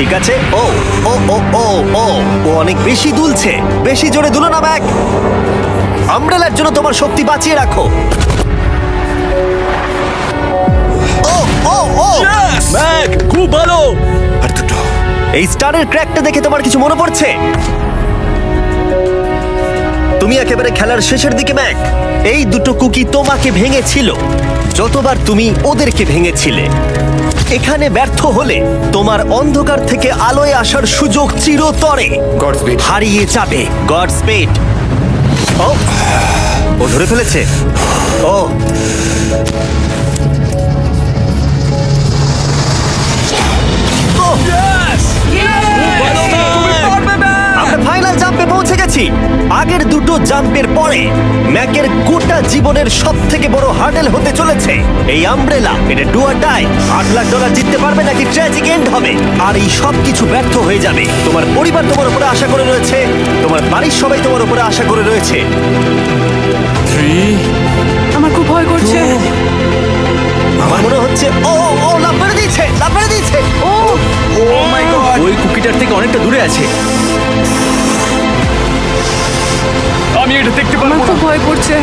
ঠিক আছে? ও ও ও ও ও ও অনেক বেশি দুলছে। বেশি জোরে দুলো না ব্যাগ। আমব্রেলার জন্য তোমার শক্তি বাঁচিয়ে রাখো। ও ও ও। ম্যাক খুব ভালো। আর দুটো। এই স্টারের ক্র্যাকটা দেখে তোমার কিছু মনে পড়ছে? তুমি একেবারে খেলার শেষের দিকে ম্যাক এই দুটো কুকি তোমাকে ভেঙেছিল। যতবার তুমি ওদেরকে ভেঙেছিলে। এখানে ব্যর্থ হলে তোমার অন্ধকার থেকে আলোয় আসার সুযোগ চিরতরে। গডসপিড হারিয়ে যাবে। গড স্পেড ও ও ধরে ফেলেছে। ও। আমরা ফাইনাল জাম্পে পৌঁছে গেছি। আগের দুটো জাম্পের পরে ম্যাকের জীবনের সব থেকে বড় হার্ডেল হতে চলেছে। এই আমব্রেলা এটা ডু আর ডাই আট লাখ ডলার জিততে পারবে নাকি ট্র্যাজিক এন্ড হবে? আর এই সব কিছু ব্যর্থ হয়ে যাবে। তোমার পরিবার তোমার উপরে আশা করে রয়েছে। তোমার বাড়ির সবাই তোমার উপরে আশা করে রয়েছে। আমার খুব ভয় করছে। আমার মনে হচ্ছে ও ও লাভ মেরে দিয়েছে লাভ মেরে দিয়েছে। ও। ও মাই গড ওই কুকিটার থেকে অনেকটা দূরে আছে। এটা দেখতে আমার পারব না। খুব ভয় করছে।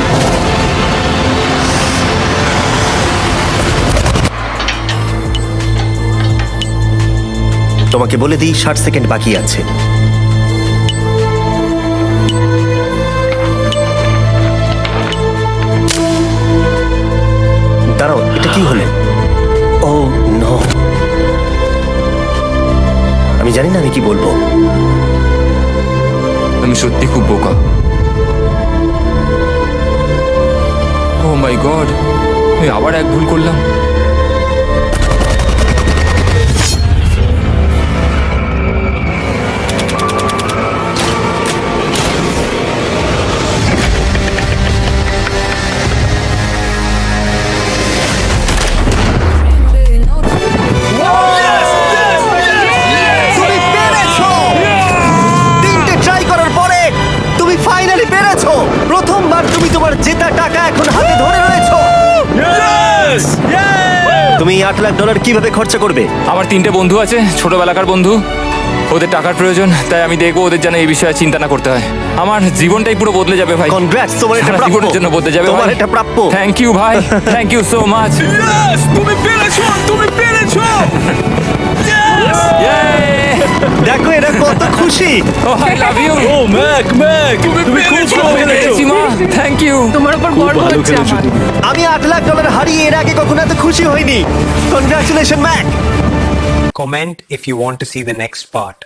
তোমাকে বলে দিই ষাট সেকেন্ড বাকি আছে। দাঁড়াও এটা কি হলো? Oh no. আমি জানি না আমি কি বলব। আমি সত্যি খুব বোকা। মাই গড আবার এক ভুল করলাম। তোমার জেতা টাকা এখন হাতে ধরে রয়েছো। তুমি এই আট লাখ ডলার কীভাবে খরচা করবে? আমার তিনটে বন্ধু আছে ছোটবেলাকার বন্ধু। ওদের টাকার প্রয়োজন তাই আমি দেখব ওদের যেন এই বিষয়ে চিন্তা না করতে হয়। আমার জীবনটাই পুরো বদলে যাবে ভাই। কনগ্রাটস তোমার এটা প্রাপ্য জীবনের জন্য বদলে যাবে তোমার এটা প্রাপ্য। থ্যাংক ইউ ভাই। Thank you so much yes তুমি পেরেছ তুমি পেরেছ। দেখো এটা কত খুশি। ও I love you oh Mac Mac তুমি খুব খেলেছো থ্যাংক ইউ তোমার উপর গর্ব হচ্ছে আমার। আমি আট লাখ ডলার হারিয়ে এর আগে কখনো এত খুশি হইনি। Congratulation Mac Comment if you want to see the next part.